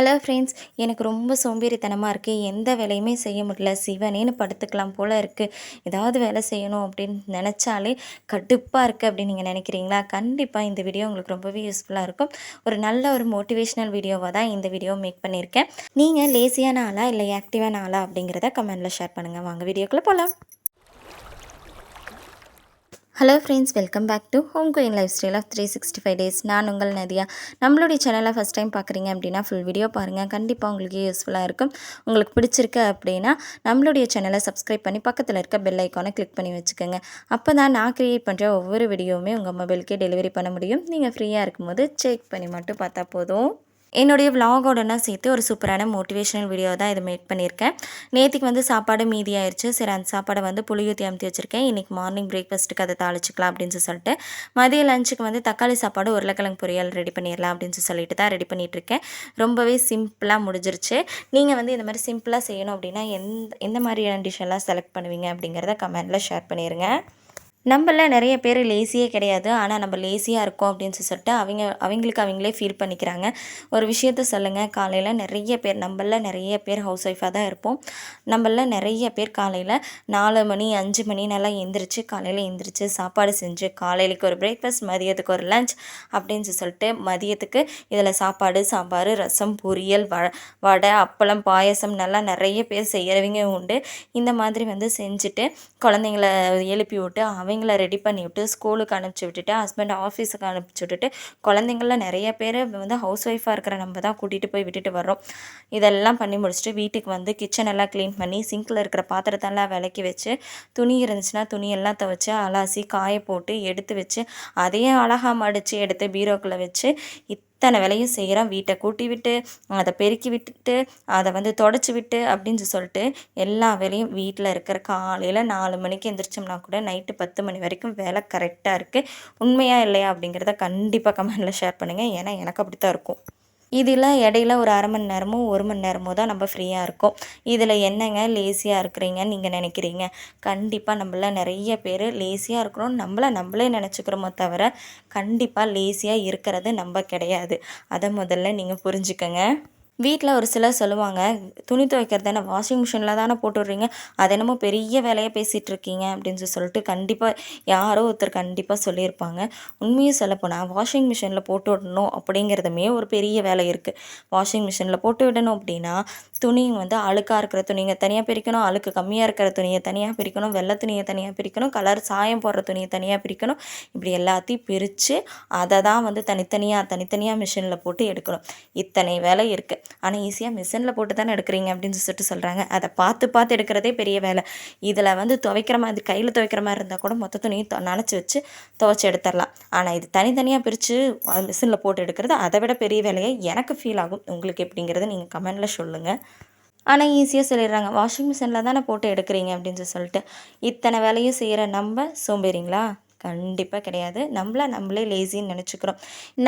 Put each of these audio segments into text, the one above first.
Hello friends எனக்கு ரொம்ப சோம்பேறித்தனமாக இருக்குது எந்த வேலையுமே செய்ய முடியல. சிவனேன்னு படுத்துக்கலாம் போல் இருக்குது ஏதாவது வேலை செய்யணும் அப்படின்னு நினச்சாலே கடுப்பாக இருக்குது அப்படின்னு நீங்கள் நினைக்கிறீங்களா? கண்டிப்பாக இந்த வீடியோ உங்களுக்கு ரொம்பவே யூஸ்ஃபுல்லாக இருக்கும். ஒரு நல்ல ஒரு மோட்டிவேஷ்னல் வீடியோவாக தான் இந்த வீடியோ மேக் பண்ணியிருக்கேன். நீங்கள் லேசியான ஆளா இல்லை ஆக்டிவான ஆளா அப்படிங்கிறத கமெண்ட்டில் ஷேர் பண்ணுங்கள் வாங்க வீடியோக்குள்ளே போகலாம் hello friends welcome back to home going life style of three sixty five days நான் உங்கள் நதியா. நம்மளுடைய சேனலை ஃபஸ்ட் டைம் பார்க்குறீங்க அப்படின்னா ஃபுல் வீடியோ பாருங்கள் கண்டிப்பாக உங்களுக்கு யூஸ்ஃபுல்லாக இருக்கும். உங்களுக்கு பிடிச்சிருக்கு அப்படின்னா நம்மளுடைய சேனலை சப்ஸ்கிரைப் பண்ணி பக்கத்தில் இருக்க பெல் ஐக்கானை கிளிக் பண்ணி வச்சுக்கோங்க. அப்போ தான் நான் க்ரியேட் பண்ணுற ஒவ்வொரு வீடியோவுமே உங்கள் மொபைலுக்கே டெலிவரி பண்ண முடியும். நீங்கள் ஃப்ரீயாக இருக்கும்போது செக் பண்ணி மட்டும் பார்த்தா போதும். என்னுடைய விலாகோடனா சேர்த்து ஒரு சூப்பரான மோட்டிவேஷனல் வீடியோ தான் இது மேக் பண்ணியிருக்கேன். நேற்றுக்கு வந்து சாப்பாடு மீதி ஆயிடுச்சு சரி அந்த சாப்பாடை வந்து புளியூற்றி அமுத்தி வச்சுருக்கேன். இன்றைக்கி மார்னிங் பிரேக்ஃபாஸ்ட்டுக்கு அதை தாளிச்சிக்கலாம் அப்படின்னு சொல்லிட்டு மதிய லஞ்சுக்கு வந்து தக்காளி சாப்பாடு உருளைக்கிழங்கு பொரியல் ரெடி பண்ணிடலாம் அப்படின்னு சொல்லிட்டு தான் ரெடி பண்ணிகிட்ருக்கேன் ரொம்பவே சிம்பிளாக முடிஞ்சிருச்சு. நீங்கள் வந்து இந்த மாதிரி சிம்பிளாக செய்யணும் அப்படின்னா எந்த எந்த மாதிரியான டிஷ் எல்லாம் செலக்ட் பண்ணுவீங்க அப்படிங்கிறத கமெண்ட்டில் ஷேர் பண்ணிடுங்க நம்மள நிறைய பேர் லேசியே கிடையாது. ஆனால் நம்ம லேசியாக இருக்கோம் அப்படின்னு சொல்லிட்டு அவங்க அவங்களுக்கு அவங்களே ஃபீல் பண்ணிக்கிறாங்க. ஒரு விஷயத்த சொல்லுங்கள் காலையில் நிறைய பேர் நம்மள நிறைய பேர் ஹவுஸ் ஒய்ஃபாக தான் இருப்போம். நம்மள நிறைய பேர் காலையில் நாலு மணி அஞ்சு மணி நல்லா எந்திரிச்சு காலையில் எந்திரிச்சு சாப்பாடு செஞ்சு காலையிலக்கு ஒரு பிரேக்ஃபாஸ்ட் மதியத்துக்கு ஒரு லஞ்ச் அப்படின்னு சொல்லிட்டு மதியத்துக்கு இதில் சாப்பாடு சாம்பார் ரசம் பொரியல் வ வடை அப்பளம் பாயசம் நல்லா நிறைய பேர் செய்கிறவங்க உண்டு. இந்த மாதிரி வந்து செஞ்சுட்டு குழந்தைங்கள எழுப்பி விட்டு அவங்கள ரெடி பண்ணி விட்டு ஸ்கூலுக்கு அனுப்பிச்சி விட்டுட்டு ஹஸ்பண்ட் ஆஃபீஸுக்கு அனுப்பிச்சி விட்டுட்டு குழந்தைங்கள நிறைய பேர் வந்து ஹவுஸ் ஒய்ஃபாக இருக்கிற நம்ம தான் கூட்டிகிட்டு போய் விட்டுட்டு வர்றோம். இதெல்லாம் பண்ணி முடிச்சுட்டு வீட்டுக்கு வந்து கிச்சன் எல்லாம் க்ளீன் பண்ணி சிங்கில் இருக்கிற பாத்திரத்தெல்லாம் விளக்கி வச்சு துணி இருந்துச்சுன்னா துணியெல்லாம் துவைச்சி அலாசி காய போட்டு எடுத்து வச்சு அதையும் அழகாக மடித்து எடுத்து பீரோக்குள்ளே வச்சு இத்தனை வேலையும் செய்கிறான் வீட்டை கூட்டி விட்டு அதை பெருக்கி விட்டுட்டு அதை வந்து தொடச்சி விட்டு அப்படின்னு சொல்லிட்டு எல்லா வேலையும் வீட்டில் இருக்கிற காலையில் நாலு மணிக்கு எந்திரிச்சோம்னா கூட நைட்டு பத்து மணி வரைக்கும் வேலை கரெக்டாக இருக்குது உண்மையாக இல்லையா அப்படிங்கிறத கண்டிப்பாக கமெண்டில் ஷேர் பண்ணுங்கள் ஏன்னா எனக்கு அப்படி தான் இருக்கும். இதில் இடையில ஒரு அரை மணி நேரமோ ஒரு மணி நேரமோ தான் நம்ம ஃப்ரீயாக இருக்கோம். இதில் என்னங்க லேசியாக இருக்கிறீங்கன்னு நீங்கள் நினைக்கிறீங்க? கண்டிப்பாக நம்மள நிறைய பேர் லேசியாக இருக்கிறோம் நம்மளை நம்மளே நினச்சிக்கிறோமோ தவிர கண்டிப்பாக லேசியாக இருக்கிறது நம்ம கிடையாது. அதை முதல்ல நீங்கள் புரிஞ்சுக்கங்க. வீட்டில் ஒரு சிலர் சொல்லுவாங்க துணி துவைக்கிறது தானே வாஷிங் மிஷினில் தானே போட்டு விட்றீங்க. அது என்னமோ பெரிய வேலையாக பேசிகிட்டு இருக்கீங்க. அப்படின்னு சொல்லிட்டு கண்டிப்பாக யாரோ ஒருத்தர் கண்டிப்பாக சொல்லியிருப்பாங்க. உண்மையை சொல்லப்போனால் வாஷிங் மிஷினில் போட்டு விடணும் அப்படிங்கிறதுமே ஒரு பெரிய வேலை இருக்குது வாஷிங் மிஷினில் போட்டு விடணும் அப்படின்னா துணி வந்து அழுக்காக இருக்கிற துணிங்க தனியாக பிரிக்கணும். அழுக்கு கம்மியாக இருக்கிற துணியை தனியாக பிரிக்கணும். வெள்ளை துணியை தனியாக பிரிக்கணும். கலர் சாயம் போடுற துணியை தனியாக பிரிக்கணும். இப்படி எல்லாத்தையும் பிரித்து அதை தான் வந்து தனித்தனியாக தனித்தனியாக மிஷினில் போட்டு எடுக்கணும். இத்தனை வேலை இருக்குது ஆனால் ஈஸியாக மிஷினில் போட்டு தானே எடுக்கிறீங்க அப்படின்னு சொல்லிட்டு சொல்கிறாங்க அதை பார்த்து பார்த்து எடுக்கிறதே பெரிய வேலை. இதில் வந்து துவைக்கிற மாதிரி கையில் துவைக்கிற மாதிரி இருந்தால் கூட மொத்த துணியும் நனைச்சி வச்சு துவைச்சி எடுத்துடலாம். ஆனால் இது தனித்தனியாக பிரித்து மிஷினில் போட்டு எடுக்கிறது அதை விட பெரிய வேலையை எனக்கு ஃபீல் ஆகும். உங்களுக்கு எப்படிங்கிறத நீங்கள் கமெண்டில் சொல்லுங்கள் ஆனால் ஈஸியாக சொல்லிடுறாங்க. வாஷிங் மிஷினில் தானே போட்டு எடுக்கிறீங்க அப்படின்னு சொல்லிட்டு. இத்தனை வேலையும் செய்கிற நம்ம சோம்பேறிங்களா? கண்டிப்பாக கிடையாது. நம்மள நம்மளே லேசின்னு நினச்சிக்கிறோம்.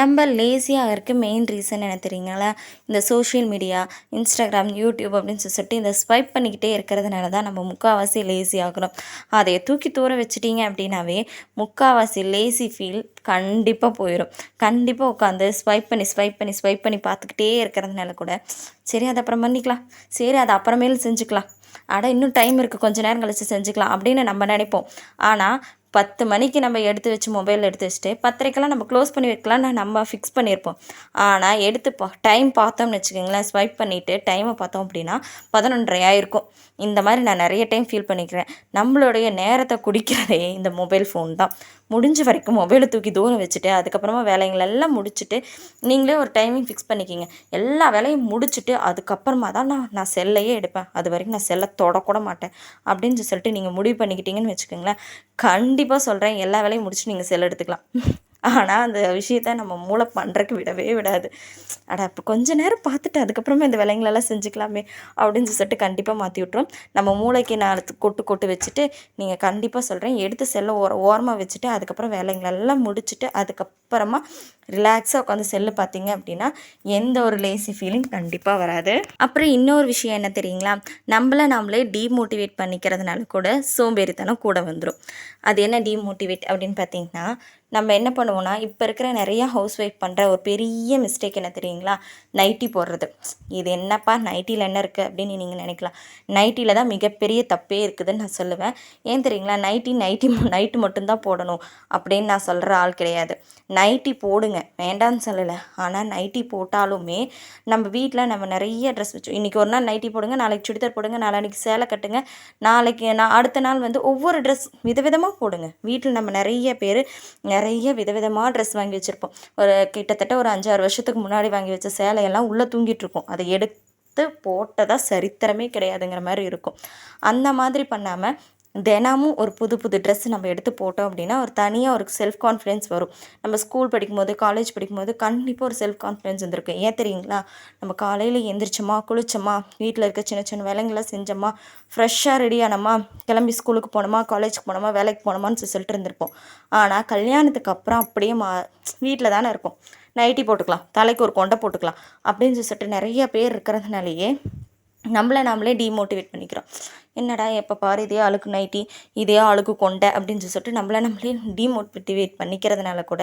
நம்ம லேசியாக இருக்க மெயின் ரீசன் என்ன தெரியுங்களா? இந்த சோஷியல் மீடியா இன்ஸ்டாகிராம் யூடியூப் அப்படின்னு சொல்லிட்டு இந்த ஸ்வைப் பண்ணிக்கிட்டே இருக்கிறதுனால தான் நம்ம முக்கால்வாசி லேசி ஆகிறோம். அதை தூக்கி தூர வச்சிட்டிங்க அப்படின்னாவே முக்கால்வாசி லேசி ஃபீல் கண்டிப்பாக போயிடும் கண்டிப்பாக உட்காந்து ஸ்வைப் பண்ணி ஸ்வைப் பண்ணி ஸ்வைப் பண்ணி பார்த்துக்கிட்டே இருக்கிறதுனால கூட சரி அதை அப்புறம் பண்ணிக்கலாம். சரி அதை அப்புறமேலும் செஞ்சுக்கலாம். அட இன்னும் டைம் இருக்குது கொஞ்சம் நேரம் கழித்து செஞ்சுக்கலாம் அப்படின்னு நம்ம நினைப்போம். ஆனால் பத்து மணிக்கு நம்ம எடுத்து வச்சு மொபைல் எடுத்து வச்சுட்டு பத்தரைக்கெல்லாம் நம்ம க்ளோஸ் பண்ணி வைக்கலாம்னு நம்ம ஃபிக்ஸ் பண்ணியிருப்போம். ஆனால் எடுத்து பா டைம் பார்த்தோம்னு வச்சுக்கோங்களேன் ஸ்வைப் பண்ணிவிட்டு டைமை பார்த்தோம் அப்படின்னா பதினொன்றரை ஆயிருக்கும். இந்த மாதிரி நான் நிறைய டைம் ஃபீல் பண்ணிக்கிறேன். நம்மளுடைய நேரத்தை குடிக்கிறதே இந்த மொபைல் ஃபோன் தான். முடிஞ்ச வரைக்கும் மொபைலை தூக்கி தூரம் வச்சுட்டு அதுக்கப்புறமா வேலைங்களெல்லாம் முடிச்சுட்டு நீங்களே ஒரு டைமிங் ஃபிக்ஸ் பண்ணிக்கிங்க. எல்லா வேலையும் முடிச்சுட்டு அதுக்கப்புறமா தான் நான் நான் செல்லையே எடுப்பேன். அது வரைக்கும் நான் செல்லை தொடக்கூட மாட்டேன். அப்படின்னு சொல்லிட்டு நீங்கள் முடிவு பண்ணிக்கிட்டீங்கன்னு வச்சுக்கோங்களேன். கண்டிப்பாக சொல்கிறேன் எல்லா வேலையும் முடிச்சு நீங்கள் செல் எடுத்துக்கலாம். ஆனால் அந்த விஷயத்த நம்ம மூளை பண்ணுறக்கு விடவே விடாது. அட இப்போ கொஞ்ச நேரம் பார்த்துட்டு அதுக்கப்புறமா இந்த விலைங்களெல்லாம் செஞ்சுக்கலாமே அப்படின்னு சொல்லிட்டு கண்டிப்பாக மாற்றி விட்ரும் நம்ம மூளைக்கு நான் கொட்டு கொட்டு வச்சுட்டு நீங்கள் கண்டிப்பாக சொல்கிறேன் எடுத்து செல்லை ஓர ஓரமாக வச்சுட்டு அதுக்கப்புறம் வேலைங்களெல்லாம் முடிச்சுட்டு அதுக்கப்புறமா ரிலாக்ஸாக உட்காந்து செல்லு பார்த்தீங்க அப்படின்னா எந்த ஒரு லேசி ஃபீலிங் கண்டிப்பாக வராது. அப்புறம் இன்னொரு விஷயம் என்ன தெரியுங்களா? நம்மளை நம்மளே டீமோட்டிவேட் பண்ணிக்கிறதுனால கூட சோம்பேறித்தனம் கூட வந்துடும் அது என்ன டீமோட்டிவேட் அப்படின்னு பார்த்தீங்கன்னா நம்ம என்ன பண்ணுவோம்னா இப்போ இருக்கிற நிறையா ஹவுஸ் ஒய்ஃப் பண்ணுற ஒரு பெரிய மிஸ்டேக் என்ன தெரியுங்களா? நைட்டி போடுறது. இது என்னப்பா நைட்டியில் என்ன இருக்குது அப்படின்னு நீங்கள் நினைக்கலாம். நைட்டியில் தான் மிகப்பெரிய தப்பே இருக்குதுன்னு நான் சொல்லுவேன். ஏன் தெரியுங்களா? நைட்டி நைட்டி நைட்டு மட்டும்தான் போடணும் அப்படின்னு நான் சொல்கிற ஆள் கிடையாது. நைட்டி போடுங்க. வேண்டாம்னு சொல்லலை. ஆனால் நைட்டி போட்டாலுமே நம்ம வீட்டில் நம்ம நிறைய ட்ரெஸ் வச்சு இன்றைக்கி ஒரு நாள் நைட்டி போடுங்க நாளைக்கு சுடிதார் போடுங்க நாளைக்கு சேலை கட்டுங்க நாளைக்கு நான் அடுத்த நாள் வந்து ஒவ்வொரு ட்ரெஸ் விதவிதமாக போடுங்க. வீட்டில் நம்ம நிறைய பேர் நிறைய விதவிதமாக ட்ரெஸ் வாங்கி வச்சுருப்போம். ஒரு கிட்டத்தட்ட ஒரு அஞ்சாறு வருஷத்துக்கு முன்னாடி வாங்கி வச்ச சேலையெல்லாம் உள்ளே தூங்கிட்டுருக்கோம் அதை எடுத்து போட்டதாக சரித்திரமே கிடையாதுங்கிற மாதிரி இருக்கும். அந்த மாதிரி பண்ணாமல் தினமும் ஒரு புது புது ட்ரெஸ் நம்ம எடுத்து போட்டோம் அப்படின்னா ஒரு தனியாக ஒரு செல்ஃப் கான்ஃபிடென்ஸ் வரும். நம்ம ஸ்கூல் படிக்கும்போது காலேஜ் படிக்கும்போது கண்டிப்பாக ஒரு செல்ஃப் கான்ஃபிடென்ஸ் வந்திருக்கும். ஏன் தெரியுங்களா? நம்ம காலையில் எந்திரிச்சோமா குளிச்சோமா வீட்டில் இருக்க சின்ன சின்ன வேலைங்களாம் செஞ்சோமா ஃப்ரெஷ்ஷாக ரெடி ஆனோமா கிளம்பி ஸ்கூலுக்கு போனோமா காலேஜுக்கு போனோமா வேலைக்கு போனோமான்னு சொல்லிட்டு இருந்திருப்போம். ஆனால் கல்யாணத்துக்கு அப்புறம் அப்படியே மா வீட்டில் தானே இருக்கும் நைட்டி போட்டுக்கலாம் தலைக்கு ஒரு கொண்டை போட்டுக்கலாம் அப்படின்னு சொல்லிட்டு நிறைய பேர் இருக்கிறதுனாலேயே நம்மளை நாமளே டிமோட்டிவேட் பண்ணிக்கிறோம். என்னடா எப்போ பாரு இதே அழுக்கு நைட்டி இதே ஆளுக்கு கொண்டை அப்படின்னு சொல்லிட்டு நம்மளை நம்மளே டிமோட்டிவேட் பண்ணிக்கிறதுனால கூட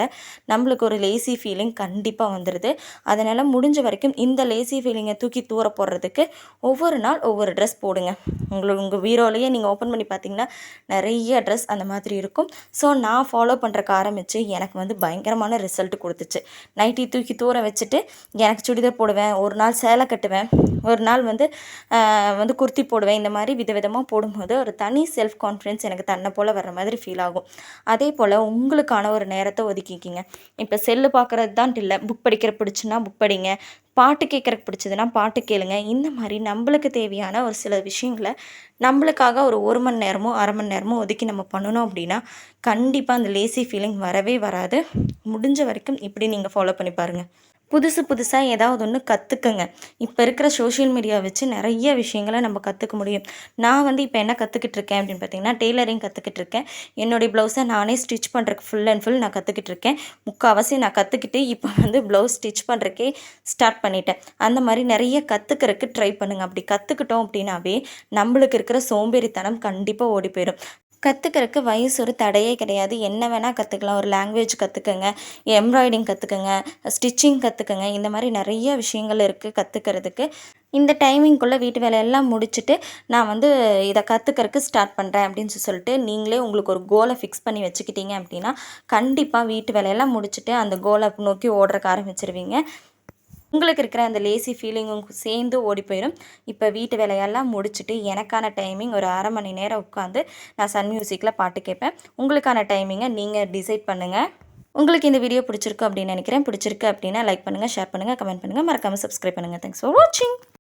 நம்மளுக்கு ஒரு லேசி ஃபீலிங் கண்டிப்பாக வந்துடுது அதனால் முடிஞ்ச வரைக்கும் இந்த லேசி ஃபீலிங்கை தூக்கி தூர போடுறதுக்கு ஒவ்வொரு நாள் ஒவ்வொரு ட்ரெஸ் போடுங்க. உங்களுக்கு உங்கள் வீரோலையே நீங்கள் ஓப்பன் பண்ணி பார்த்தீங்கன்னா நிறைய ட்ரெஸ் அந்த மாதிரி இருக்கும். ஸோ நான் ஃபாலோ பண்ணுறக்கு ஆரம்பித்து எனக்கு வந்து பயங்கரமான ரிசல்ட் கொடுத்துச்சு. நைட்டி தூக்கி தூர வச்சுட்டு எனக்கு சுடிதார் போடுவேன் ஒரு நாள் சேலை கட்டுவேன் ஒரு நாள் வந்து வந்து குர்த்தி போடுவேன் இந்த மாதிரி வித விதமாக போடும்போது ஒரு தனி செல்ஃப் கான்ஃபிடென்ஸ் எனக்கு தன்னை போல் வர்ற மாதிரி ஃபீல் ஆகும். அதே போல் உங்களுக்கான ஒரு நேரத்தை ஒதுக்கிக்கிங்க. இப்போ செல்லு பார்க்குறது தான் இல்லை புக் படிக்கிற பிடிச்சுன்னா புக் படிங்க. பாட்டு கேட்குறக்கு பிடிச்சதுன்னா பாட்டு கேளுங்க. இந்த மாதிரி நம்மளுக்கு தேவையான ஒரு சில விஷயங்களை நம்மளுக்காக ஒரு ஒரு மணி நேரமோ அரை மணி நேரமோ ஒதுக்கி நம்ம பண்ணணும் அப்படின்னா கண்டிப்பாக அந்த லேசி ஃபீலிங் வரவே வராது. முடிஞ்ச வரைக்கும் இப்படி நீங்கள் ஃபாலோ பண்ணி பாருங்கள் புதுசு புதுசாக ஏதாவது ஒன்று கற்றுக்குங்க இப்போ இருக்கிற சோஷியல் மீடியா வச்சு நிறைய விஷயங்களை நம்ம கற்றுக்க முடியும். நான் வந்து இப்போ என்ன கற்றுக்கிட்டு இருக்கேன் அப்படின்னு பார்த்தீங்கன்னா டெய்லரிங் கற்றுக்கிட்டு இருக்கேன். என்னுடைய ப்ளவுஸை நானே ஸ்டிச் பண்ணுறக்கு ஃபுல் அண்ட் ஃபுல் நான் கற்றுக்கிட்டு இருக்கேன். முக்கால்வாசி நான் கற்றுக்கிட்டு இப்போ வந்து ப்ளவுஸ் ஸ்டிச் பண்ணுறக்கே ஸ்டார்ட் பண்ணிட்டேன். அந்த மாதிரி நிறைய கற்றுக்கிறதுக்கு ட்ரை பண்ணுங்கள் அப்படி கற்றுக்கிட்டோம் அப்படின்னாவே நம்மளுக்கு இருக்கிற சோம்பேறித்தனம் கண்டிப்பாக ஓடி போயிடும். கற்றுக்கிறதுக்கு வயசு ஒரு தடையே கிடையாது. என்ன வேணால் கற்றுக்கலாம் ஒரு லாங்குவேஜ் கற்றுக்கங்க எம்ப்ராய்டிங் கற்றுக்கங்க ஸ்டிச்சிங் கற்றுக்கங்க இந்த மாதிரி நிறைய விஷயங்கள் இருக்குது கற்றுக்கிறதுக்கு இந்த டைமிங்குள்ளே வீட்டு வேலையெல்லாம் முடிச்சுட்டு நான் வந்து இதை கற்றுக்கிறதுக்கு ஸ்டார்ட் பண்ணுறேன் அப்படின்னு சொல்லிட்டு நீங்களே உங்களுக்கு ஒரு கோலை ஃபிக்ஸ் பண்ணி வச்சுக்கிட்டீங்க அப்படின்னா கண்டிப்பாக வீட்டு வேலையெல்லாம் முடிச்சுட்டு அந்த கோலை நோக்கி ஓடுறக்கு ஆரம்பிச்சிருவீங்க. உங்களுக்கு இருக்கிற அந்த லேசி ஃபீலிங்கும் சேர்ந்து ஓடி போயிடும் இப்போ வீட்டு வேலையெல்லாம் முடிச்சுட்டு எனக்கான டைமிங் ஒரு அரை மணி நேரம் உட்காந்து நான் சன் மியூசிக்கில் பாட்டு கேட்பேன். உங்களுக்கான டைமிங்கை நீங்கள் டிசைட் பண்ணுங்கள் உங்களுக்கு இந்த வீடியோ பிடிச்சிருக்கு அப்படின்னு நினைக்கிறேன். பிடிச்சிருக்கு அப்படின்னா லைக் பண்ணுங்கள் ஷேர் பண்ணுங்கள் கமெண்ட் பண்ணுங்கள் மறக்காமல் சப்ஸ்கிரைப் பண்ணுங்கள் தேங்க்ஸ் ஃபார் வாட்சிங்